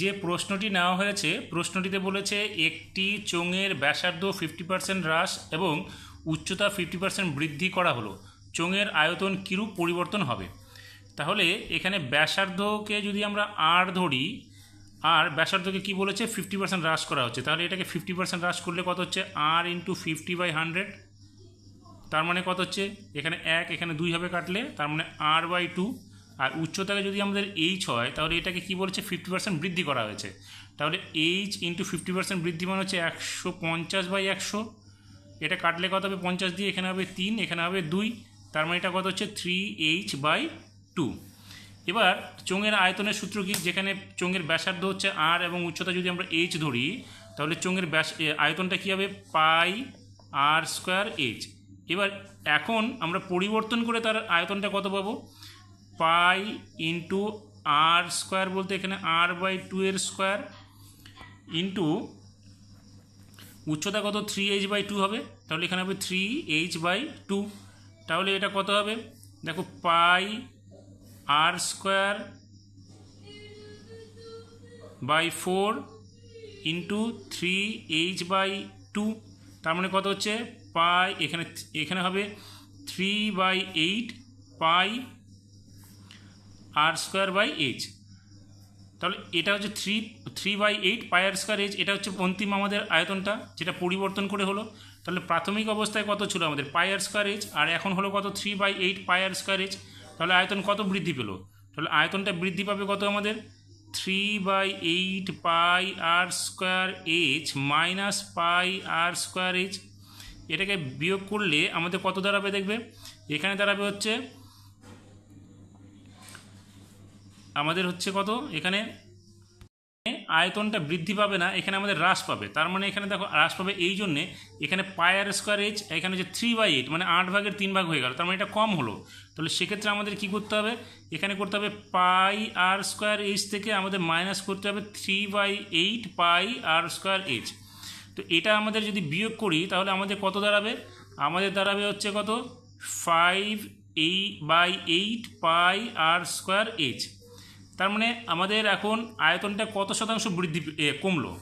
যে প্রশ্নটি নেওয়া হয়েছে, প্রশ্নটিতে বলেছে একটি চোঙের ব্যাসার্ধ ফিফটি পার্সেন্ট হ্রাস এবং উচ্চতা ফিফটি পার্সেন্ট বৃদ্ধি করা হলো। চোঙের আয়তন কিরূপ পরিবর্তন হবে? তাহলে এখানে ব্যাসার্ধকে যদি আমরা আর ধরি আর ব্যাসার্ধকে কি বলেছে? ফিফটি পার্সেন্ট হ্রাস করা হচ্ছে। তাহলে এটাকে ফিফটি পার্সেন্ট হ্রাস করলে কত হচ্ছে? R into fifty by hundred তার মানে কত হচ্ছে? এখানে এক, এখানে দুই হবে কাটলে, তার মানে আর বাই টু আর উচ্চতাকে যদি আমাদের এইচ হয়, তাহলে এটাকে কি বলেছে? ফিফটি পার্সেন্ট বৃদ্ধি করা হয়েছে। তাহলে এইচ ইন্টু ফিফটি পার্সেন্ট বৃদ্ধি মানে হচ্ছে একশো পঞ্চাশ বাই একশো। এটা কাটলে কত হবে? পঞ্চাশ দিয়ে এখানে হবে তিন, এখানে হবে দুই। তার মানে এটা কত হচ্ছে? থ্রি এইচ বাই টু এবার চোঙের আয়তনের সূত্র কি? যেখানে চোঙের ব্যাসার্ধ হচ্ছে আর এবং উচ্চতা যদি আমরা এইচ ধরি, তাহলে চোঙের ব্যাস আয়তনটা কী হবে? পাই আর স্কোয়ার এইচ এবার এখন আমরা পরিবর্তন করে তার আয়তনটা কত পাবো? পাই ইন্টু আর স্কোয়ার বলতে এখানে আর বাই টু এর স্কোয়ার ইন্টু উচ্চতা কত? থ্রি এইচ বাই টু হবে। তাহলে এখানে হবে থ্রি এইচ বাই টু তাহলে এটা কত হবে? দেখো, pi R square by four into three H by two তার মানে কত হচ্ছে? পাই, এখানে এখানে হবে three by eight pi R square by H তাহলে এটা হচ্ছে three three by eight pi R square H এটা হচ্ছে অন্তিম আমাদের আয়তনটা, যেটা পরিবর্তন করে হলো। তাহলে প্রাথমিক অবস্থায় কত ছিল আমাদের? পায়ার স্কোয়ার এইচ আর এখন হলো কত? Three by eight pi R square H তাহলে আয়তন কত বৃদ্ধি পেল? তাহলে আয়তনটা বৃদ্ধি পাবে কত আমাদের? Three by eight pi R square H minus pi R square H এটাকে বিয়োগ করলে আমাদের কত দাঁড়াবে দেখবে? এখানে দাঁড়াবে হচ্ছে আমাদের হচ্ছে কত? এখানে আয়তনটা বৃদ্ধি পাবে না, এখানে আমাদের হ্রাস পাবে। তার মানে এখানে দেখো, হ্রাস পাবে এই জন্যে এখানে পায়ার স্কোয়ার এইচ এখানে যে থ্রি বাই এইট মানে আট ভাগের তিন ভাগ হয়ে গেল, তার মানে এটা কম হলো। তাহলে সেক্ষেত্রে আমাদের কি করতে হবে? এখানে করতে হবে পাই আর স্কোয়ার এইচ থেকে আমাদের মাইনাস করতে হবে three by eight pi R square H তো এটা আমাদের যদি বিয়োগ করি, তাহলে আমাদের কত দাঁড়াবে? আমাদের দাঁড়াবে হচ্ছে কত? ফাইভ এই by eight pi R square H তার মানে আমাদের এখন আয়তনটা কত শতাংশ বৃদ্ধি কমলো?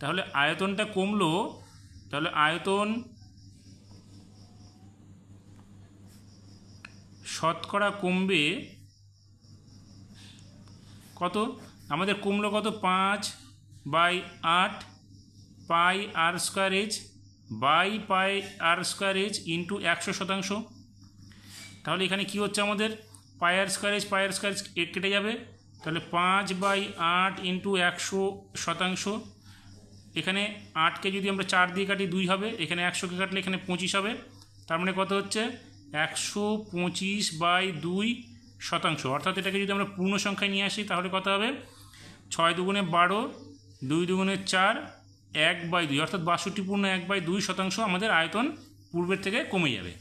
তাহলে আয়তনটা কমলো, তাহলে আয়তন শতকরা কমবে কত? আমাদের কমলো কত? পাঁচ বাই আট pi R square H by pi R square H into একশো শতাংশ। তাহলে এখানে কি হচ্ছে আমাদের? Pi R square H pi R square কেটে যাবে। তাহলে পাঁচ বাই আট ইন্টু একশো শতাংশ। এখানে আটকে যদি আমরা চার দিয়ে কাটি দুই হবে, এখানে একশোকে কাটলে এখানে পঁচিশ হবে। তার মানে কত হচ্ছে? একশো পঁচিশ বাই দুই শতাংশ। অর্থাৎ এটাকে যদি আমরা পূর্ণ সংখ্যায় নিয়ে আসি, তাহলে কত হবে? ছয় দুগুণে বারো, দুই দুগুণে চার, এক বাই দুই। অর্থাৎ বাষট্টি পূর্ণ এক বাই দুই শতাংশ আমাদের আয়তন পূর্বের থেকে কমে যাবে।